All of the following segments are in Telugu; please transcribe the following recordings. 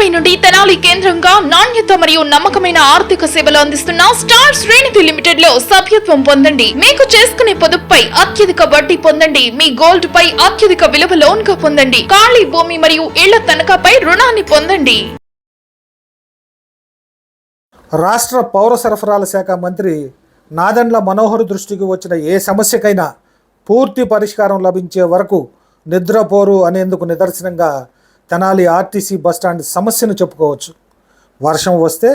ఇరవై నుండి తెనాలి కేంద్రంగా నాణ్యత మరియు నమ్మకమైన ఆర్థిక సేవలు అందిస్తున్న స్టార్ శ్రేణిధి లిమిటెడ్లో సభ్యత్వం పొందండి. మీకు చేసుకునే పొదుపుపై అత్యధిక వడ్డీ పొందండి. మీ గోల్డ్ పై అత్యధిక విలువ లోన్గా పొందండి. ఖాళీ భూమి మరియు ఇళ్ళ తనఖాపై రుణాన్ని పొందండి. రాష్ట్ర పౌర సరఫరాల శాఖ మంత్రి నాదెండ్ల మనోహర్ దృష్టికి వచ్చిన ఏ సమస్యకైనా పూర్తి పరిష్కారం లభించే వరకు నిద్రపోరు అనేందుకు నిదర్శనంగా తెనాలి ఆర్టీసీ బస్టాండ్ సమస్యను చెప్పుకోవచ్చు. వర్షం వస్తే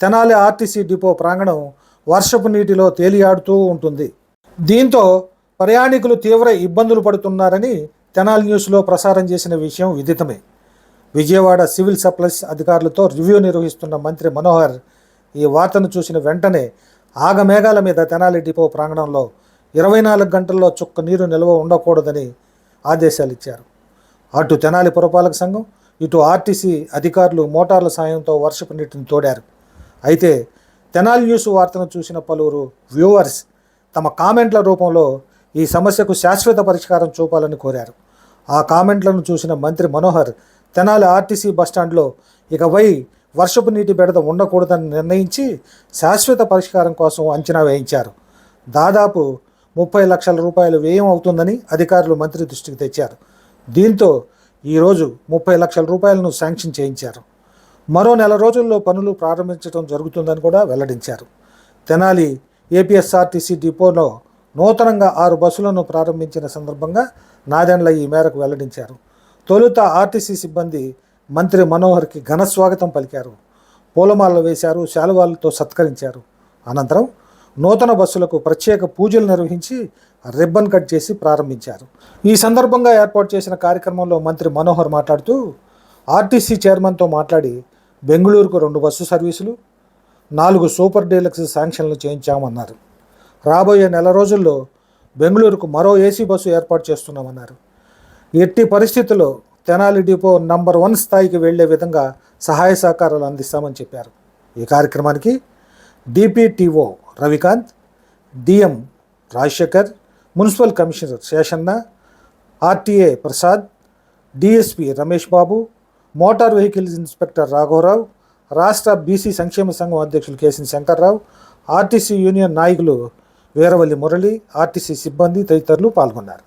తెనాలి ఆర్టీసీ డిపో ప్రాంగణం వర్షపు నీటిలో తేలియాడుతూ ఉంటుంది. దీంతో ప్రయాణికులు తీవ్ర ఇబ్బందులు పడుతున్నారని తెనాలి న్యూస్లో ప్రసారం చేసిన విషయం విదితమే. విజయవాడ సివిల్ సప్లైస్ అధికారులతో రివ్యూ నిర్వహిస్తున్న మంత్రి మనోహర్ ఈ వార్తను చూసిన వెంటనే ఆగమేఘాల మీద తెనాలి డిపో ప్రాంగణంలో ఇరవై నాలుగు గంటల్లో చుక్క నీరు నిల్వ ఉండకూడదని ఆదేశాలు ఇచ్చారు అటు తెనాలి పురపాలక సంఘం ఇటు ఆర్టీసీ అధికారులు మోటార్ల సాయంతో వర్షపు నీటిని తోడారు. అయితే తెనాలి న్యూస్ వార్తను చూసిన పలువురు వ్యూవర్స్ తమ కామెంట్ల రూపంలో ఈ సమస్యకు శాశ్వత పరిష్కారం చూపాలని కోరారు. ఆ కామెంట్లను చూసిన మంత్రి మనోహర్ తెనాలి ఆర్టీసీ బస్టాండ్లో ఇకపై వర్షపు నీటి బెడద ఉండకూడదని నిర్ణయించి శాశ్వత పరిష్కారం కోసం అంచనా వేయించారు. దాదాపు ముప్పై లక్షల రూపాయలు వ్యయం అవుతుందని అధికారులు మంత్రి దృష్టికి తెచ్చారు. దీంతో ఈరోజు ముప్పై లక్షల రూపాయలను శాంక్షన్ చేయించారు. మరో నెల రోజుల్లో పనులు ప్రారంభించడం జరుగుతుందని కూడా వెల్లడించారు. తెనాలి ఏపీఎస్ఆర్టీసీ డిపోలో నూతనంగా ఆరు బస్సులను ప్రారంభించిన సందర్భంగా నాదెండ్ల ఈ మేరకు వెల్లడించారు. తొలుత ఆర్టీసీ సిబ్బంది మంత్రి మనోహర్కి ఘన స్వాగతం పలికారు. పూలమాలలు వేశారు శాలువాలతో సత్కరించారు. అనంతరం నూతన బస్సులకు ప్రత్యేక పూజలు నిర్వహించి రిబ్బన్ కట్ చేసి ప్రారంభించారు. ఈ సందర్భంగా ఏర్పాటు చేసిన కార్యక్రమంలో మంత్రి మనోహర్ మాట్లాడుతూ ఆర్టీసీ చైర్మన్తో మాట్లాడి బెంగళూరుకు రెండు బస్సు సర్వీసులు నాలుగు సూపర్ డీలక్స్ శాంక్షన్లు చేయించామన్నారు. రాబోయే నెల రోజుల్లో బెంగళూరుకు మరో ఏసీ బస్సు ఏర్పాటు చేస్తున్నామన్నారు. ఎట్టి పరిస్థితుల్లో తెనాలి డిపో నంబర్ వన్ స్థాయికి వెళ్ళే విధంగా సహాయ సహకారాలు అందిస్తామని చెప్పారు. ఈ కార్యక్రమానికి DPTO Ravikanth DM Rajasekhar municipal commissioner Seshanna RTA Prasad DSP Ramesh Babu motor vehicles inspector రాఘవరావు రాష్ట్ర బీసీ సంక్షేమ సంఘం అధ్యక్షులు కేసిని శంకర్రావు ఆర్టీసీ యూనియన్ నాయకులు వీరవల్లి మురళి ఆర్టీసీ సిబ్బంది తదితరులు పాల్గొన్నారు.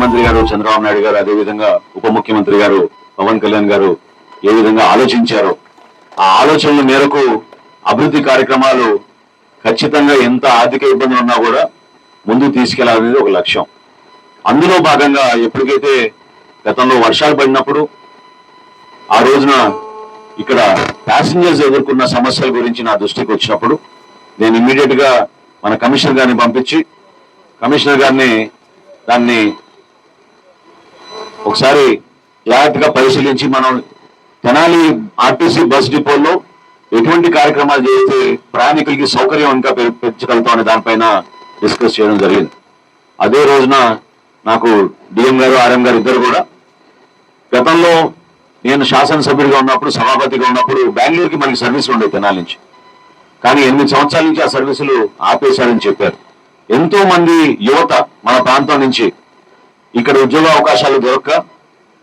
ముఖ్యమంత్రి గారు చంద్రబాబు నాయుడు గారు అదేవిధంగా ఉప ముఖ్యమంత్రి గారు పవన్ కళ్యాణ్ గారు ఏ విధంగా ఆలోచించారో ఆ ఆలోచనల మేరకు అభివృద్ధి కార్యక్రమాలు ఖచ్చితంగా ఎంత ఆర్థిక ఇబ్బందులు ఉన్నా కూడా ముందుకు తీసుకెళ్ళాలనేది ఒక లక్ష్యం. అందులో భాగంగా ఎప్పటికైతే గతంలో వర్షాలు పడినప్పుడు ఆ రోజున ఇక్కడ ప్యాసింజర్స్ ఎదుర్కొన్న సమస్యల గురించి నా దృష్టికి వచ్చినప్పుడు నేను ఇమ్మీడియట్గా మన కమిషనర్ గారిని పంపించి కమిషనర్ గారిని దాన్ని ఒకసారి జాగ్రత్తగా పరిశీలించి మనం తెనాలి ఆర్టీసీ బస్ డిపోలో ఎటువంటి కార్యక్రమాలు చేస్తే ప్రయాణికులకి సౌకర్యం ఇంకా పెంచగలుగుతాం అనే దానిపైన డిస్కస్ చేయడం జరిగింది. అదే రోజున నాకు డిఎం గారు ఆర్ఎం గారు ఇద్దరు కూడా గతంలో నేను శాసనసభ్యుడిగా ఉన్నప్పుడు సభాపతిగా ఉన్నప్పుడు బెంగళూరుకి మనకి సర్వీసులు ఉండేవి తెనాలి నుంచి. కానీ ఎనిమిది సంవత్సరాల నుంచి ఆ సర్వీసులు ఆపేశారని చెప్పారు. ఎంతో మంది యువత మన ప్రాంతం నుంచి ఇక్కడ ఉద్యోగ అవకాశాలు దొరక్క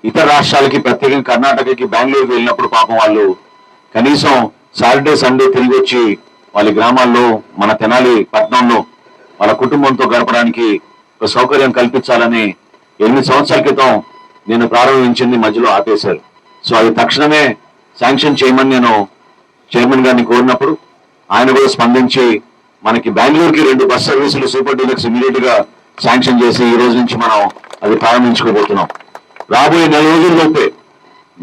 ఇతర రాష్ట్రాలకి ప్రత్యేకంగా కర్ణాటకకి బెంగళూరుకి వెళ్ళినప్పుడు పాపం వాళ్ళు కనీసం సాటర్డే సండే తిరిగి వచ్చి వాళ్ళ గ్రామాల్లో మన తెనాలి పట్టణంలో వాళ్ళ కుటుంబంతో గడపడానికి ఒక సౌకర్యం కల్పించాలని ఎనిమిది సంవత్సరాల క్రితం నేను ప్రారంభించింది మధ్యలో ఆపేశారు. సో అది తక్షణమే శాంక్షన్ చేయమని నేను చైర్మన్ గారిని కోరినప్పుడు ఆయన కూడా స్పందించి మనకి బెంగళూరుకి రెండు బస్ సర్వీసులు సూపర్ డీలక్స్ ఇమీడియట్గా శాంక్షన్ చేసి ఈ రోజు నుంచి మనం అది ప్రారంభించుకోబోతున్నాం. రాబోయే నెల రోజుల్లోపే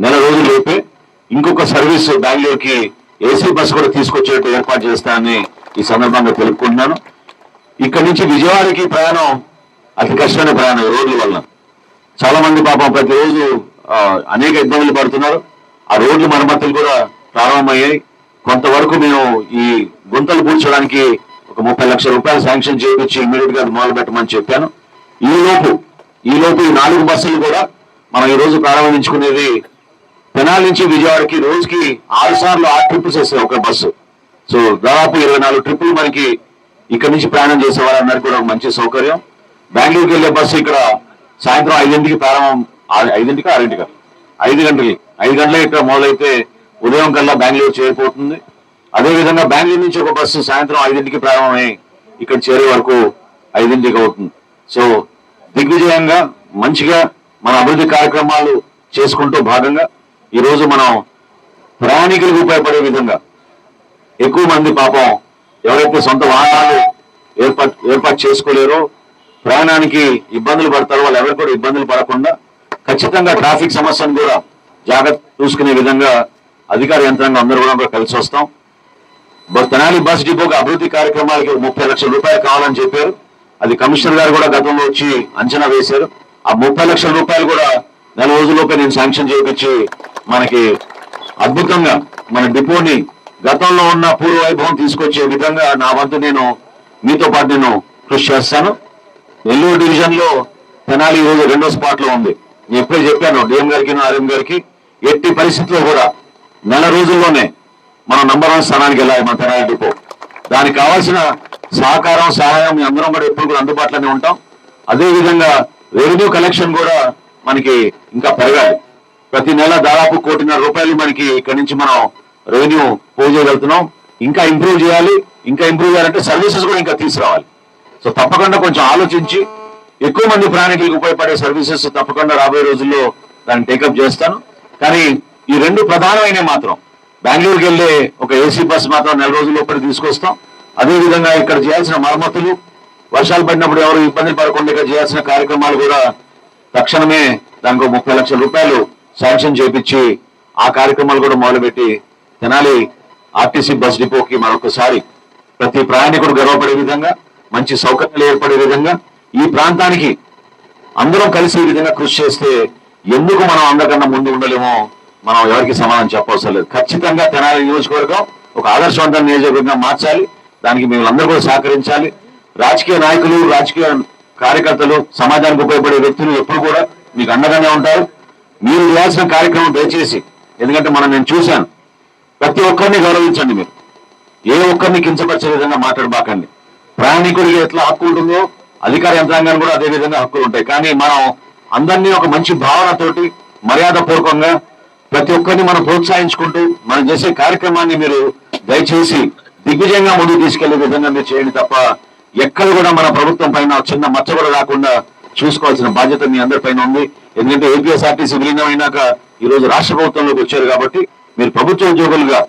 నెల రోజుల్లోపే ఇంకొక సర్వీస్ బెంగళూరుకి ఏసీ బస్ కూడా తీసుకొచ్చేట్టు ఏర్పాటు చేస్తానని ఈ సందర్భంగా తెలుపుకుంటున్నాను. ఇక్కడి నుంచి విజయవాడకి ప్రయాణం అతి కష్టమైన ప్రయాణం రోడ్ల వల్ల చాలా మంది పాపం ప్రతిరోజు అనేక ఇబ్బందులు పడుతున్నారు. ఆ రోడ్లు మరమ్మతులు కూడా ప్రారంభమయ్యాయి. కొంతవరకు మేము ఈ గుంతలు పూడ్చడానికి ఒక ముప్పై లక్షల రూపాయలు శాంక్షన్ చేయించి ఇమీడియట్గా అది మొదలు పెట్టమని చెప్పాను. ఈ లోపు ఈలోపు ఈ నాలుగు బస్సులు కూడా మనం ఈరోజు ప్రారంభించుకునేది తెనాలి నుంచి విజయవాడకి రోజుకి ఆరు సార్లు ఆరు ట్రిప్పులు చేస్తాయి ఒక బస్సు. సో దాదాపు ఇరవై నాలుగు ట్రిప్పులు మనకి ఇక్కడ నుంచి ప్రయాణం చేసే వారందరికీ కూడా ఒక మంచి సౌకర్యం. బెంగళూరుకి వెళ్ళే బస్సు ఇక్కడ సాయంత్రం ఐదింటికి ప్రారంభం ఆ- ఐదింటికి ఆరింటికి ఐదు గంటలకి ఐదు గంటలకి ఇక్కడ మొదలైతే ఉదయం కల్లా బెంగళూరు చేరిపోతుంది. అదే విధంగా బెంగళూరు నుంచి ఒక బస్సు సాయంత్రం ఐదింటికి ప్రారంభమై ఇక్కడ చేరే వరకు ఐదింటికి అవుతుంది. సో దిగ్విజయంగా మంచిగా మన అభివృద్ధి కార్యక్రమాలు చేసుకుంటూ భాగంగా ఈరోజు మనం ప్రయాణికులకు ఉపయోగపడే విధంగా ఎక్కువ మంది పాపం ఎవరైతే సొంత వాహనాలు ఏర్పాటు ఏర్పాటు చేసుకోలేరో ప్రయాణానికి ఇబ్బందులు పడతారో వాళ్ళు ఎవరు కూడా ఇబ్బందులు పడకుండా ఖచ్చితంగా ట్రాఫిక్ సమస్యను కూడా జాగ్రత్త చూసుకునే విధంగా అధికార యంత్రాంగం అందరూ కూడా కలిసి వస్తాం. బస్ తెనాలి బస్ డిపోకి అభివృద్ధి కార్యక్రమాలకి ముప్పై లక్షల రూపాయలు కావాలని చెప్పారు. అది కమిషనర్ గారు కూడా గతంలో వచ్చి అంచనా వేశారు. ఆ ముప్పై లక్షల రూపాయలు కూడా నెల రోజుల్లోపే నేను శాంక్షన్ చేయించి మనకి అద్భుతంగా మన డిపోని గతంలో ఉన్న పూర్వ వైభవం తీసుకొచ్చే విధంగా నా వంతు నేను మీతో పాటు నేను కృషి చేస్తాను. నెల్లూరు డివిజన్లో తెనాలి ఈరోజు రోజు రెండో స్పాట్లో ఉంది. నేను ఎప్పుడే చెప్పాను డిఎం గారికి ఆర్ఎం గారికి ఎట్టి పరిస్థితుల్లో కూడా నెల రోజుల్లోనే మనం నంబర్ వన్ స్థానానికి వెళ్ళాలి మన తెనాలి డిపో. దానికి కావాల్సిన సహకారం సహాయం మీ అందరం కూడా ఎప్పుడు కూడా అందుబాటులోనే ఉంటాం. అదేవిధంగా రెవెన్యూ కలెక్షన్ కూడా మనకి ఇంకా పెరగాలి. ప్రతి నెల దాదాపు కోటిన్నర రూపాయలు మనకి ఇక్కడ నుంచి మనం రెవెన్యూ పో చేయగలుగుతున్నాం. ఇంకా ఇంప్రూవ్ చేయాలి. ఇంకా ఇంప్రూవ్ చేయాలంటే సర్వీసెస్ కూడా ఇంకా తీసుకురావాలి. సో తప్పకుండా కొంచెం ఆలోచించి ఎక్కువ మంది ప్రయాణికులకు ఉపయోగపడే సర్వీసెస్ తప్పకుండా రాబోయే రోజుల్లో దాన్ని టేకప్ చేస్తాను. కానీ ఈ రెండు ప్రధానమైన మాత్రం. బెంగళూరుకి వెళ్ళే ఒక ఏసీ బస్ మాత్రం నెల రోజుల లోపల తీసుకొస్తాం. అదే విధంగా ఇక్కడ చేయాల్సిన మరమ్మతులు వర్షాలు పడినప్పుడు ఎవరు ఇబ్బంది పడకుండా ఇక్కడ చేయాల్సిన కార్యక్రమాలు కూడా తక్షణమే దానికి ముప్పై లక్షల రూపాయలు శాంక్షన్ చేపించి ఆ కార్యక్రమాలు కూడా మొదలుపెట్టి తెనాలి ఆర్టీసీ బస్ డిపోకి మరొకసారి ప్రతి ప్రయాణికుడు గర్వపడే విధంగా మంచి సౌకర్యాలు ఏర్పడే విధంగా ఈ ప్రాంతానికి అందరం కలిసి ఈ విధంగా కృషి చేస్తే ఎందుకు మనం అందరికన్నా ముందు ఉండలేమో మనం ఎవరికి సమాధానం చెప్పవసరం లేదు. ఖచ్చితంగా తెనాలి నియోజకవర్గం ఒక ఆదర్శవంతమైన నియోజకవర్గంగా మార్చాలి. దానికి మేము అందరూ కూడా సహకరించాలి. రాజకీయ నాయకులు రాజకీయ కార్యకర్తలు సమాజానికి ఉపయోగపడే వ్యక్తులు ఎప్పుడు కూడా మీకు అండగానే ఉంటారు. మీరు చేయాల్సిన కార్యక్రమం దయచేసి ఎందుకంటే మనం నేను చూశాను ప్రతి ఒక్కరిని గౌరవించండి మీరు. ఏ ఒక్కరిని కించపరిచే విధంగా మాట్లాడబాకండి. ప్రయాణికుడికి ఎట్లా హక్కు ఉంటుందో అధికార యంత్రాంగానికి కూడా అదే విధంగా హక్కులు ఉంటాయి. కానీ మనం అందరినీ ఒక మంచి భావనతోటి మర్యాద పూర్వకంగా ప్రతి ఒక్కరిని మనం ప్రోత్సహించుకుంటూ మనం చేసే కార్యక్రమాన్ని మీరు దయచేసి దిగ్విజయంగా ముందుకు తీసుకెళ్ళే విధంగా మీరు చేయండి తప్ప ఎక్కడ కూడా మన ప్రభుత్వం పైన చిన్న మచ్చ కూడా రాకుండా చూసుకోవాల్సిన బాధ్యత మీ అందరిపైన ఉంది. ఎందుకంటే ఏపీఎస్ఆర్టీసీ విలీనం అయినాక ఈ రోజు రాష్ట్ర ప్రభుత్వంలోకి వచ్చారు కాబట్టి మీరు ప్రభుత్వ ఉద్యోగులుగా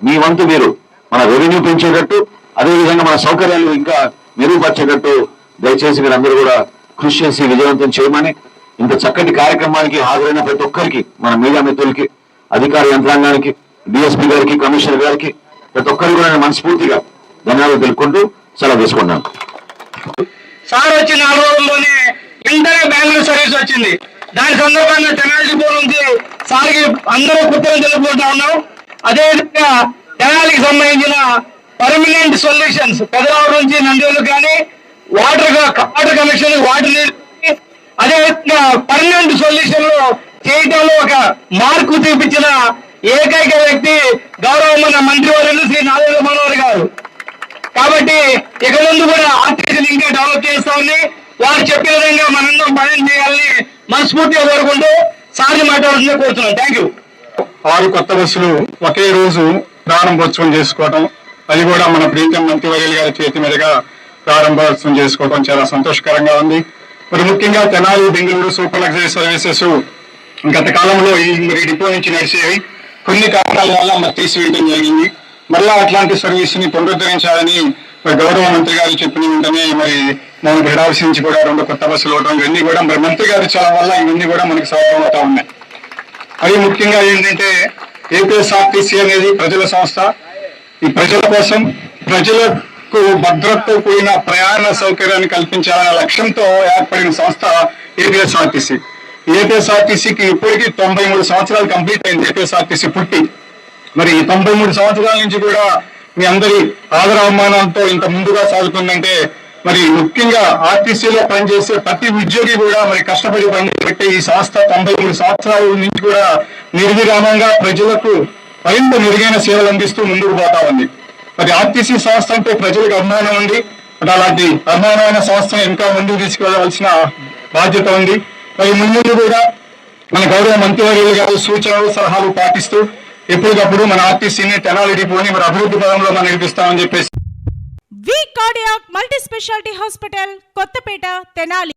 మీ వంతు మీరు మన రెవెన్యూ పెంచేటట్టు అదేవిధంగా మన సౌకర్యాలు ఇంకా మెరుగుపరిచేటట్టు దయచేసి మీరందరూ కూడా కృషి చేసి విజయవంతం చేయమని ఇంత చక్కటి కార్యక్రమానికి హాజరైన ప్రతి ఒక్కరికి మన మీడియా మిత్రులకి అధికార యంత్రాంగానికి డిఎస్పీ గారికి కమిషనర్ గారికి ప్రతి ఒక్కరికి కూడా నేను మనస్ఫూర్తిగా ధన్యవాదాలు తెలుపుకుంటూ సెలవు తీసుకున్నాను సార్ వచ్చి నాలుగు రోజుల్లోనే వెంటనే బెంగళూరు సర్వీస్ వచ్చింది. దాని సందర్భంగా తెనాలి డిపో నుంచి సార్కి అందరూ కృతజ్ఞతలు తెలుపుకుంటా ఉన్నాం. అదేవిధంగా తెనాలికి సంబంధించిన పర్మనెంట్ సొల్యూషన్స్ పెదరావు నుంచి నంద్యాలు కానీ వాటర్ వాటర్ కనెక్షన్ వాటర్ అదేవిధంగా పర్మనెంట్ సొల్యూషన్లో చేయటంలో ఒక మార్పు చూపించిన ఏకైక వ్యక్తి గౌరవమైన మంత్రివర్యులు శ్రీ నారాయణ మనోహర్ గారు. కాబట్టి ఇక ముందు కూడా ఆర్టీసీలు ఇంకా డెవలప్ చేస్తామని వారు చెప్పిన విధంగా మనందరం పని చేయాలని మనస్ఫూర్తిగా కోరుకుంటూ సార్ని మాట్లాడుతుందే కోరుతున్నాం. థ్యాంక్ యూ ఆరు కొత్త బస్సులు ఒకే రోజు ప్రారంభోత్సవం చేసుకోవడం అది కూడా మన ప్రీతం మంత్రివర్యులు గారి చేతి మీదుగా ప్రారంభోత్సవం చేసుకోవడం చాలా సంతోషకరంగా ఉంది. మరి ముఖ్యంగా Tenali Bengaluru super luxury services గత కాలంలో ఈ మరి డిపో నుంచి నడిచేవి. కొన్ని కారణాల వల్ల మరి తీసివేయడం జరిగింది. మళ్ళా అట్లాంటి సర్వీస్ని పునరుద్ధరించాలని గౌరవ మంత్రి గారు చెప్పిన వెంటనే మరి మనకు హెడ్ నుంచి కూడా రెండు కొత్త బస్సులు ఇవ్వడం ఇవన్నీ కూడా మరి మంత్రి గారు చాలా వల్ల ఇవన్నీ కూడా మనకి సాధ్యం అవుతా ఉన్నాయి. అవి ముఖ్యంగా ఏంటంటే ఏపీఎస్ఆర్టీసీ అనేది ప్రజల సంస్థ. ఈ ప్రజల కోసం ప్రజలకు భద్రతతో కూడిన ప్రయాణ సౌకర్యాన్ని కల్పించాలనే లక్ష్యంతో ఏర్పడిన సంస్థ ఏపీఎస్ఆర్టీసీ. ఏపీఎస్ఆర్టీసీకి ఇప్పటికీ తొంభై మూడు సంవత్సరాలు కంప్లీట్ అయింది ఏపీఎస్ఆర్టీసీ పుట్టి మరి ఈ తొంభై మూడు సంవత్సరాల నుంచి కూడా మీ అందరి ఆదరావమానంతో ఇంత ముందుగా సాగుతుందంటే మరి ముఖ్యంగా ఆర్టీసీలో పనిచేసే ప్రతి ఉద్యోగి కూడా మరి కష్టపడి పనిచేసే ఈ సంస్థ తొంభై మూడు సంవత్సరాల నుంచి కూడా నిర్విరామంగా ప్రజలకు మరింత మెరుగైన సేవలు అందిస్తూ ముందుకు పోతా ఉంది. మరి ఆర్టీసీ సంస్థ అంటే ప్రజలకు అభిమానం ఉంది. అలాంటి అభిమానమైన సంస్థను ఇంకా ముందుకు తీసుకెళ్ళవలసిన బాధ్యత ఉంది. మరి ముందు కూడా మన గౌరవ మంత్రివర్యులు గారు సూచనలు సలహాలు పాటిస్తూ ఎప్పటికప్పుడు మన ఆర్టీసీని తెనాలి డిపోని మరి అభివృద్ధి పదంలో మనం నడిపిస్తామని చెప్పేసి V cardiac multi speciality hospital Kothapeta Tenali.